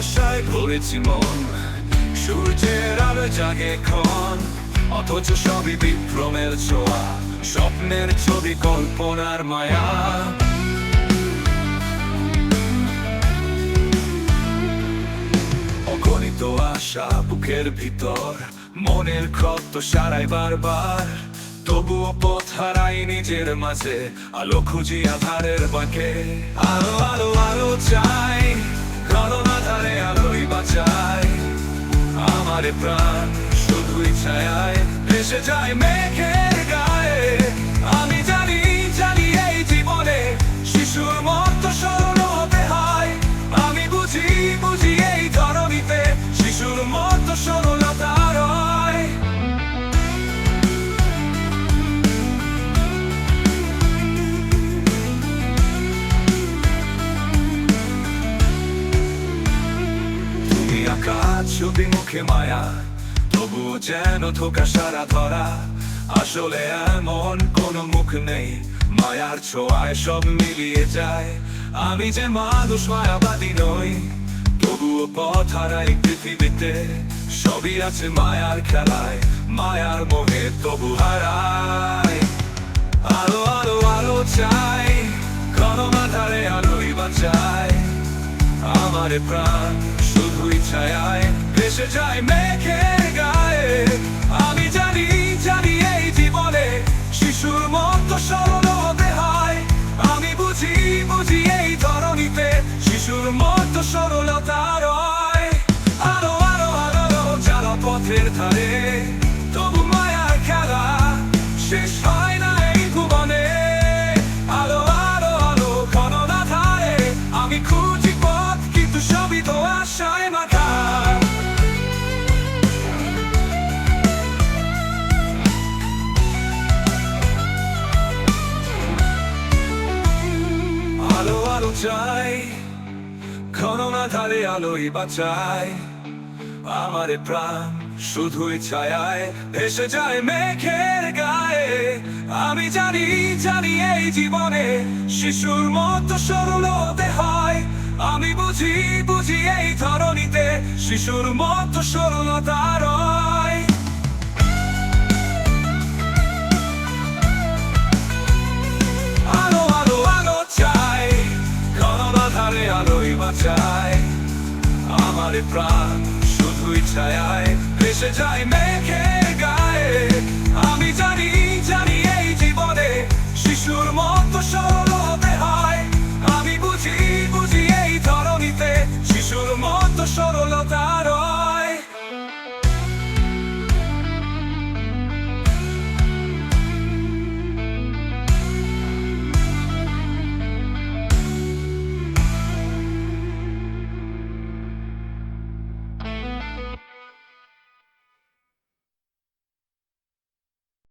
আশায় ভরেছি মন? সূর্যের আলো জাগে ক্ষণ। অথচ সবই বিভ্রমের ছোঁয়া, স্বপ্নের ছবি কল্পনার মায়া। আশা বুকের ভিতর। মনের ক্ষত সারাই বারবার। তবুও পথ হারাই নিজের মাঝে। আলো খুঁজি আধারের বাঁকে। আলো আলো আলো চাই। আধারে আলোই বাঁচাই। আমার প্রাণ, শুধুই ছায় ভেসে যায় মেঘের সরলতা রয় তুমি আকাশ ছবি মুখে মায়া তবুও যেন ধোকা সারা ধরা আসলে এমন কোনো মুখ নেই মায়ার ছোঁয়ায় সব মিলিয়ে যায় আমি যে মানুষ মায়াবাদী নই পথ হারাই পৃথিবীতে, সবই আছে মায়ার খেলায়, মায়ার মোহে তবু হারাই আলো আলো আলো চাই, গণমাধারে আলোই বাঁচায়। আমার প্রাণ শুধুই ছায় ভেসে যায় মেঘের গায়ে। পথের ধারে, তবু মায়ার খেলা শেষ হয় না এই ভুবনে। আলো আলো আলো ঘন না ধারে আমি খুঁজি পথ, কিন্তু সবই তো আশায় মাথা আলো আলো চাই ঘন না ধারে আলোই বাঁচায় আমারে প্রাণ। শুধুই ছায়ায় ভেসে যায় মেঘের গায়ে। আমি জানি জানি এই জীবনে শিশুর মতো সরল হতে হয়। আমি বুঝি বুঝি এই ধরনীতে শিশুর মতো সরলতা আলো আলো আলোই বাঁচায় আমার প্রাণ শুধুই ছায়ায় ভেসে যায়